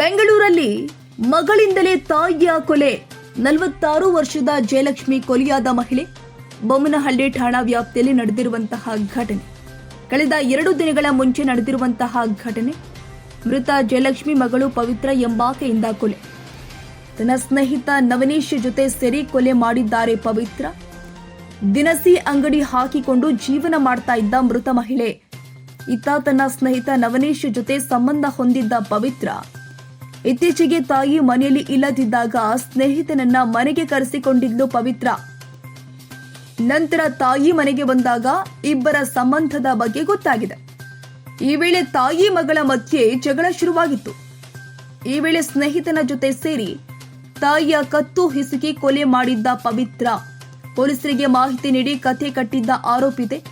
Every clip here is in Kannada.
ಬೆಂಗಳೂರಲ್ಲಿ ಮಗಳಿಂದಲೇ ತಾಯಿಯ ಕೊಲೆ. ನಲವತ್ತಾರು ವರ್ಷದ ಜಯಲಕ್ಷ್ಮಿ ಕೊಲೆಯಾದ ಮಹಿಳೆ ಬೊಮ್ಮನಹಳ್ಳಿ ಠಾಣಾ ವ್ಯಾಪ್ತಿಯಲ್ಲಿ ನಡೆದಿರುವಂತಹ ಘಟನೆ. ಕಳೆದ ಎರಡು ದಿನಗಳ ಮುಂಚೆ ನಡೆದಿರುವಂತಹ ಘಟನೆ ಮೃತ ಜಯಲಕ್ಷ್ಮಿ ಮಗಳು ಪವಿತ್ರ ಎಂಬಾಕೆಯಿಂದ ಕೊಲೆ. ತನ್ನ ಸ್ನೇಹಿತ ನವನೀಶ್ ಜೊತೆ ಸೆರಿ ಕೊಲೆ ಮಾಡಿದ್ದಾರೆ ಪವಿತ್ರ. ದಿನಸಿ ಅಂಗಡಿ ಹಾಕಿಕೊಂಡು ಜೀವನ ಮಾಡ್ತಾ ಇದ್ದ ಮೃತ ಮಹಿಳೆ. ಇತ್ತ ತನ್ನ ಸ್ನೇಹಿತ ನವನೀಶ್ ಜೊತೆ ಸಂಬಂಧ ಹೊಂದಿದ್ದ ಪವಿತ್ರ. ಇತ್ತೀಚೆಗೆ ತಾಯಿ ಮನೆಯಲ್ಲಿ ಇಲ್ಲದಿದ್ದಾಗ ಸ್ನೇಹಿತನನ್ನ ಮನೆಗೆ ಕರೆಸಿಕೊಂಡಿದ್ಲು ಪವಿತ್ರ. ನಂತರ ತಾಯಿ ಮನೆಗೆ ಬಂದಾಗ ಇಬ್ಬರ ಸಂಬಂಧದ ಬಗ್ಗೆ ಗೊತ್ತಾಗಿದೆ. ಈ ವೇಳೆ ತಾಯಿ ಮಗಳ ಮಧ್ಯೆ ಜಗಳ ಶುರುವಾಗಿತ್ತು. ಈ ವೇಳೆ ಸ್ನೇಹಿತನ ಜೊತೆ ಸೇರಿ ತಾಯಿಯ ಕತ್ತು ಹಿಸುಕಿ ಕೊಲೆ ಮಾಡಿದ್ದ ಪವಿತ್ರ. ಪೊಲೀಸರಿಗೆ ಮಾಹಿತಿ ನೀಡಿ ಕಥೆ ಕಟ್ಟಿದ್ದ ಆರೋಪಿತೆ.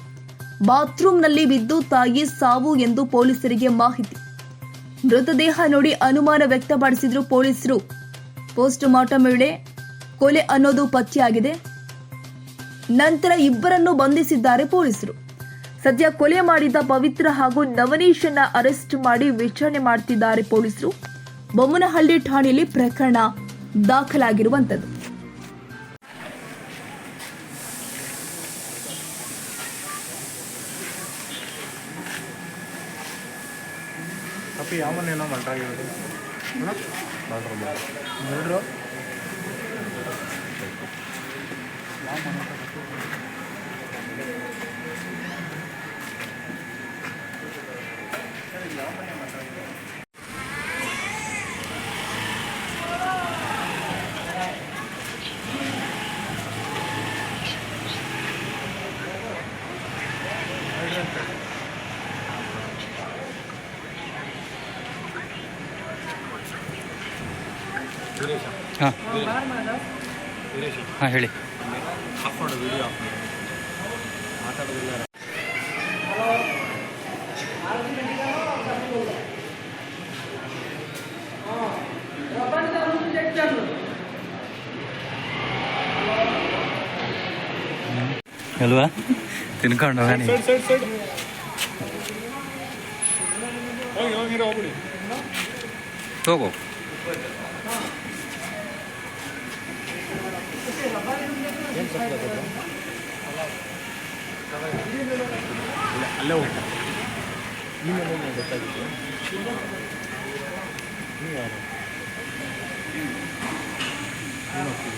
ಬಾತ್ರೂಮ್ನಲ್ಲಿ ಬಿದ್ದು ತಾಯಿ ಸಾವು ಎಂದು ಪೊಲೀಸರಿಗೆ ಮಾಹಿತಿ. ಮೃತದೇಹ ನೋಡಿ ಅನುಮಾನ ವ್ಯಕ್ತಪಡಿಸಿದ್ರು ಪೊಲೀಸರು. ಪೋಸ್ಟ್ ಮಾರ್ಟಮ್ ವೇಳೆ ಕೊಲೆ ಅನ್ನೋದು ಪತ್ತೆಯಾಗಿದೆ. ನಂತರ ಇಬ್ಬರನ್ನು ಬಂಧಿಸಿದ್ದಾರೆ ಪೊಲೀಸರು. ಸದ್ಯ ಕೊಲೆ ಮಾಡಿದ ಪವಿತ್ರ ಹಾಗೂ ನವನೀಶನ್ನ ಅರೆಸ್ಟ್ ಮಾಡಿ ವಿಚಾರಣೆ ಮಾಡ್ತಿದ್ದಾರೆ ಪೊಲೀಸರು. ಬೊಮ್ಮನಹಳ್ಳಿ ಠಾಣೆಯಲ್ಲಿ ಪ್ರಕರಣ ದಾಖಲಾಗಿರುವಂತದ್ದು ಅಪ್ಪಿ ಯಾವ ಮನೇನೋ ಮಾಡ್ರಾಗಿರೋದು ಹಾಂ ಹಾಂ ಹೇಳಿ ಆಫ್ ಮಾಡು ಹಾಂ ಹೇಳಿ. ಅಲ್ವಾ? ತಿನ್ಕೊಂಡು ಸೈಡ್ ಹೋಗಿ. ಹೋಗಿರೋ ಹೋಗ್ಬಿಡಿ ಹೋಗು ಅಲ್ಲೇ ಹೋಗಿ ನೀನು ಗೊತ್ತಾಗಿತ್ತು ನೀವು ಯಾರು ನೀನು ಹೋಗ್ತಿದ್ಯಾ